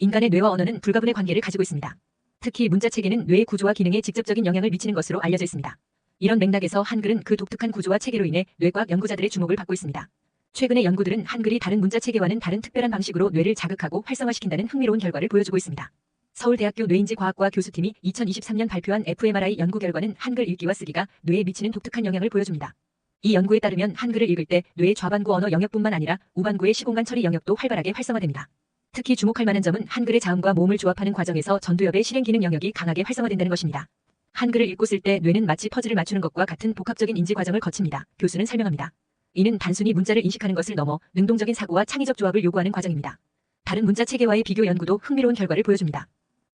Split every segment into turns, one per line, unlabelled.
인간의 뇌와 언어는 불가분의 관계를 가지고 있습니다. 특히 문자 체계는 뇌의 구조와 기능에 직접적인 영향을 미치는 것으로 알려져 있습니다. 이런 맥락에서 한글은 그 독특한 구조와 체계로 인해 뇌과학 연구자들의 주목을 받고 있습니다. 최근의 연구들은 한글이 다른 문자 체계와는 다른 특별한 방식으로 뇌를 자극하고 활성화시킨다는 흥미로운 결과를 보여주고 있습니다. 서울대학교 뇌인지과학과 교수팀이 2023년 발표한 fMRI 연구 결과는 한글 읽기와 쓰기가 뇌에 미치는 독특한 영향을 보여줍니다. 이 연구에 따르면 한글을 읽을 때 뇌의 좌반구 언어 영역뿐만 아니라 우반구의 시공간 처리 영역도 활발하게 활성화됩니다. 특히 주목할 만한 점은 한글의 자음과 모음을 조합하는 과정에서 전두엽의 실행 기능 영역이 강하게 활성화된다는 것입니다. 한글을 읽고 쓸 때 뇌는 마치 퍼즐을 맞추는 것과 같은 복합적인 인지 과정을 거칩니다. 교수는 설명합니다. 이는 단순히 문자를 인식하는 것을 넘어 능동적인 사고와 창의적 조합을 요구하는 과정입니다. 다른 문자 체계와의 비교 연구도 흥미로운 결과를 보여줍니다.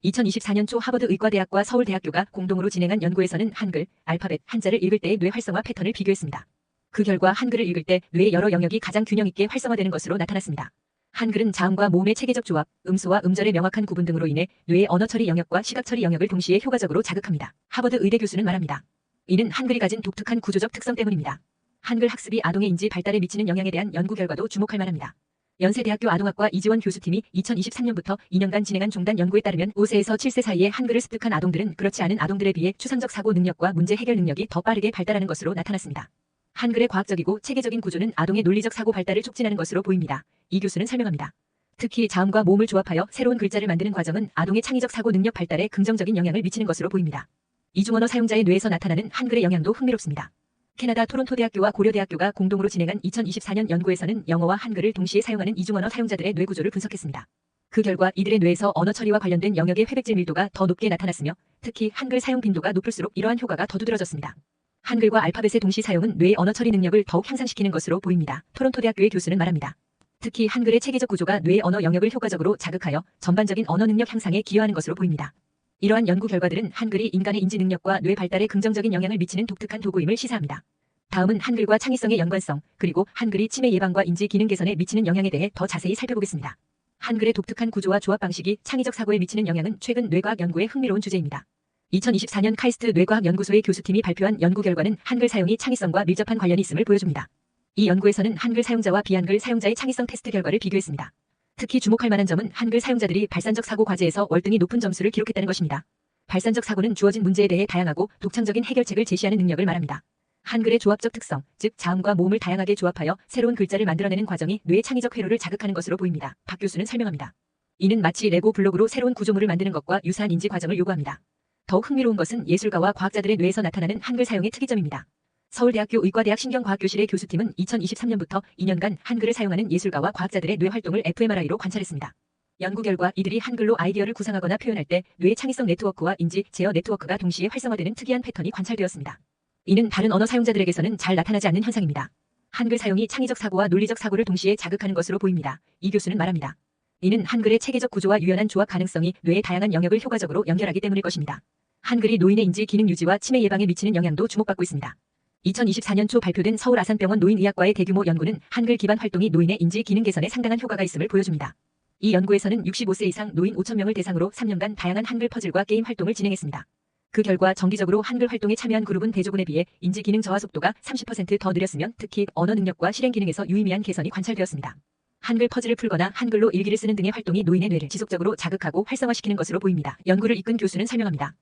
2024년 초 하버드 의과대학과 서울대학교가 공동으로 진행한 연구에서는 한글, 알파벳, 한자를 읽을 때의 뇌 활성화 패턴을 비교했습니다. 그 결과 한글을 읽을 때 뇌의 여러 영역이 가장 균형 있게 활성화되는 것으로 나타났습니다. 한글은 자음과 모음의 체계적 조합, 음소와 음절의 명확한 구분 등으로 인해 뇌의 언어 처리 영역과 시각 처리 영역을 동시에 효과적으로 자극합니다. 하버드 의대 교수는 말합니다. 이는 한글이 가진 독특한 구조적 특성 때문입니다. 한글 학습이 아동의 인지 발달에 미치는 영향에 대한 연구 결과도 주목할 만합니다. 연세대학교 아동학과 이지원 교수팀이 2023년부터 2년간 진행한 종단 연구에 따르면 5세에서 7세 사이에 한글을 습득한 아동들은 그렇지 않은 아동들에 비해 추상적 사고 능력과 문제 해결 능력이 더 빠르게 발달하는 것으로 나타났습니다. 한글의 과학적이고 체계적인 구조는 아동의 논리적 사고 발달을 촉진하는 것으로 보입니다. 이 교수는 설명합니다. 특히 자음과 모음을 조합하여 새로운 글자를 만드는 과정은 아동의 창의적 사고 능력 발달에 긍정적인 영향을 미치는 것으로 보입니다. 이중언어 사용자의 뇌에서 나타나는 한글의 영향도 흥미롭습니다. 캐나다 토론토 대학교와 고려대학교가 공동으로 진행한 2024년 연구에서는 영어와 한글을 동시에 사용하는 이중언어 사용자들의 뇌 구조를 분석했습니다. 그 결과 이들의 뇌에서 언어 처리와 관련된 영역의 회백질 밀도가 더 높게 나타났으며 특히 한글 사용 빈도가 높을수록 이러한 효과가 더 두드러졌습니다. 한글과 알파벳의 동시 사용은 뇌의 언어 처리 능력을 더욱 향상시키는 것으로 보입니다. 토론토 대학교의 교수는 말합니다. 특히 한글의 체계적 구조가 뇌의 언어 영역을 효과적으로 자극하여 전반적인 언어 능력 향상에 기여하는 것으로 보입니다. 이러한 연구 결과들은 한글이 인간의 인지 능력과 뇌 발달에 긍정적인 영향을 미치는 독특한 도구임을 시사합니다. 다음은 한글과 창의성의 연관성, 그리고 한글이 치매 예방과 인지 기능 개선에 미치는 영향에 대해 더 자세히 살펴보겠습니다. 한글의 독특한 구조와 조합 방식이 창의적 사고에 미치는 영향은 최근 뇌과학 연구의 흥미로운 주제입니다. 2024년 카이스트 뇌과학 연구소의 교수팀이 발표한 연구 결과는 한글 사용이 창의성과 밀접한 관련이 있음을 보여줍니다. 이 연구에서는 한글 사용자와 비한글 사용자의 창의성 테스트 결과를 비교했습니다. 특히 주목할 만한 점은 한글 사용자들이 발산적 사고 과제에서 월등히 높은 점수를 기록했다는 것입니다. 발산적 사고는 주어진 문제에 대해 다양하고 독창적인 해결책을 제시하는 능력을 말합니다. 한글의 조합적 특성, 즉 자음과 모음을 다양하게 조합하여 새로운 글자를 만들어내는 과정이 뇌의 창의적 회로를 자극하는 것으로 보입니다. 박 교수는 설명합니다. 이는 마치 레고 블록으로 새로운 구조물을 만드는 것과 유사한 인지 과정을 요구합니다. 더욱 흥미로운 것은 예술가와 과학자들의 뇌에서 나타나는 한글 사용의 특이점입니다. 서울대학교 의과대학 신경과학교실의 교수팀은 2023년부터 2년간 한글을 사용하는 예술가와 과학자들의 뇌 활동을 fMRI로 관찰했습니다. 연구 결과 이들이 한글로 아이디어를 구상하거나 표현할 때 뇌의 창의성 네트워크와 인지, 제어 네트워크가 동시에 활성화되는 특이한 패턴이 관찰되었습니다. 이는 다른 언어 사용자들에게서는 잘 나타나지 않는 현상입니다. 한글 사용이 창의적 사고와 논리적 사고를 동시에 자극하는 것으로 보입니다. 이 교수는 말합니다. 이는 한글의 체계적 구조와 유연한 조합 가능성이 뇌의 다양한 영역을 효과적으로 연결하기 때문일 것입니다. 한글이 노인의 인지 기능 유지와 치매 예방에 미치는 영향도 주목받고 있습니다. 2024년 초 발표된 서울 아산병원 노인의학과의 대규모 연구는 한글 기반 활동이 노인의 인지 기능 개선에 상당한 효과가 있음을 보여줍니다. 이 연구에서는 65세 이상 노인 5천명을 대상으로 3년간 다양한 한글 퍼즐과 게임 활동을 진행했습니다. 그 결과 정기적으로 한글 활동에 참여한 그룹은 대조군에 비해 인지 기능 저하 속도가 30%더 느렸으며 특히 언어 능력과 실행 기능에서 유의미한 개선이 관찰되었습니다. 한글 퍼즐을 풀거나 한글로 일기를 쓰는 등의 활동이 노인의 뇌를 지속적으로 자극하고 활성화시키는 것으로 보입니다. 연구를 이끈 교수는 설명합니다.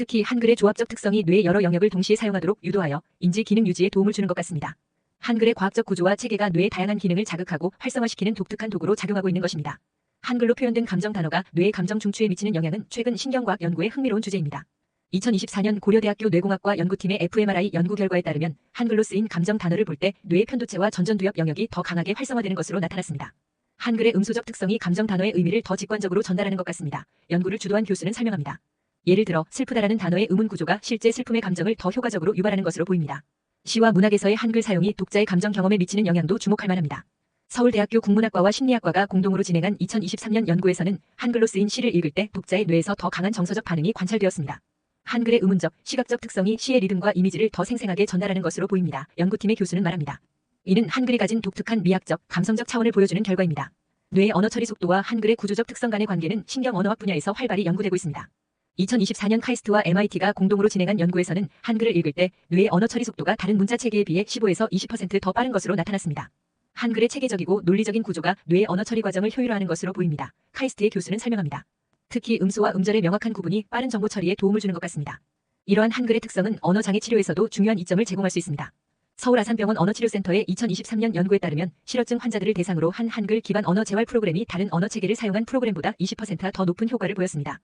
특히 한글의 조합적 특성이 뇌의 여러 영역을 동시에 사용하도록 유도하여 인지 기능 유지에 도움을 주는 것 같습니다. 한글의 과학적 구조와 체계가 뇌의 다양한 기능을 자극하고 활성화시키는 독특한 도구로 작용하고 있는 것입니다. 한글로 표현된 감정 단어가 뇌의 감정 중추에 미치는 영향은 최근 신경과학 연구의 흥미로운 주제입니다. 2024년 고려대학교 뇌공학과 연구팀의 fMRI 연구 결과에 따르면 한글로 쓰인 감정 단어를 볼 때 뇌의 편도체와 전전두엽 영역이 더 강하게 활성화되는 것으로 나타났습니다. 한글의 음소적 특성이 감정 단어의 의미를 더 직관적으로 전달하는 것 같습니다. 연구를 주도한 교수는 설명합니다. 예를 들어 슬프다라는 단어의 음운 구조가 실제 슬픔의 감정을 더 효과적으로 유발하는 것으로 보입니다. 시와 문학에서의 한글 사용이 독자의 감정 경험에 미치는 영향도 주목할 만합니다. 서울대학교 국문학과와 심리학과가 공동으로 진행한 2023년 연구에서는 한글로 쓰인 시를 읽을 때 독자의 뇌에서 더 강한 정서적 반응이 관찰되었습니다. 한글의 음운적, 시각적 특성이 시의 리듬과 이미지를 더 생생하게 전달하는 것으로 보입니다. 연구팀의 교수는 말합니다. 이는 한글이 가진 독특한 미학적, 감성적 차원을 보여주는 결과입니다. 뇌의 언어 처리 속도와 한글의 구조적 특성 간의 관계는 신경 언어학 분야에서 활발히 연구되고 있습니다. 2024년 카이스트와 MIT가 공동으로 진행한 연구에서는 한글을 읽을 때 뇌의 언어 처리 속도가 다른 문자 체계에 비해 15에서 20%더 빠른 것으로 나타났습니다. 한글의 체계적이고 논리적인 구조가 뇌의 언어 처리 과정을 효율화하는 것으로 보입니다. 카이스트의 교수는 설명합니다. 특히 음소와 음절의 명확한 구분이 빠른 정보 처리에 도움을 주는 것 같습니다. 이러한 한글의 특성은 언어 장애 치료에서도 중요한 이점을 제공할 수 있습니다. 서울 아산병원 언어치료센터의 2023년 연구에 따르면 실어증 환자들을 대상으로 한 한글 기반 언어 재활 프로그램이 다른 언어 체계를 사용한 프로그램보다 20%더 높은 효과를 보였습니다.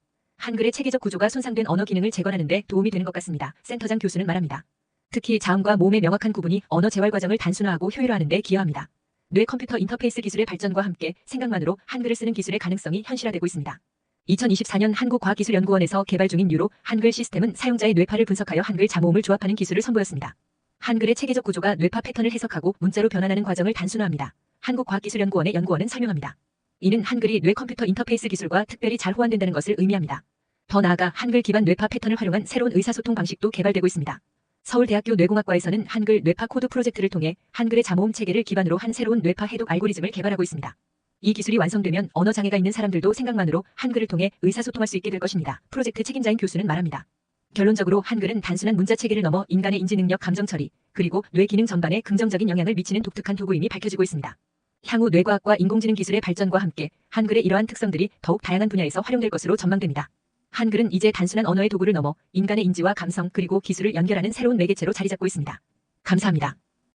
한글의 체계적 구조가 손상된 언어 기능을 재건하는 데 도움이 되는 것 같습니다. 센터장 교수는 말합니다. 특히 자음과 모음의 명확한 구분이 언어 재활 과정을 단순화하고 효율화하는 데 기여합니다. 뇌 컴퓨터 인터페이스 기술의 발전과 함께 생각만으로 한글을 쓰는 기술의 가능성이 현실화되고 있습니다. 2024년 한국과학기술연구원에서 개발 중인 유로 한글 시스템은 사용자의 뇌파를 분석하여 한글 자모음을 조합하는 기술을 선보였습니다. 한글의 체계적 구조가 뇌파 패턴을 해석하고 문자로 변환하는 과정을 단순화합니다. 한국과학기술연구원의 연구원은 설명합니다. 이는 한글이 뇌 컴퓨터 인터페이스 기술과 특별히 잘 호환된다는 것을 의미합니다. 더 나아가 한글 기반 뇌파 패턴을 활용한 새로운 의사소통 방식도 개발되고 있습니다. 서울대학교 뇌공학과에서는 한글 뇌파 코드 프로젝트를 통해 한글의 자모음 체계를 기반으로 한 새로운 뇌파 해독 알고리즘을 개발하고 있습니다. 이 기술이 완성되면 언어 장애가 있는 사람들도 생각만으로 한글을 통해 의사소통할 수 있게 될 것입니다. 프로젝트 책임자인 교수는 말합니다. 결론적으로 한글은 단순한 문자 체계를 넘어 인간의 인지 능력, 감정 처리, 그리고 뇌 기능 전반에 긍정적인 영향을 미치는 독특한 도구임이 밝혀지고 있습니다. 향후 뇌과학과 인공지능 기술의 발전과 함께 한글의 이러한 특성들이 더욱 다양한 분야에서 활용될 것으로 전망됩니다. 한글은 이제 단순한 언어의 도구를 넘어 인간의 인지와 감성 그리고 기술을 연결하는 새로운 매개체로 자리 잡고 있습니다. 감사합니다.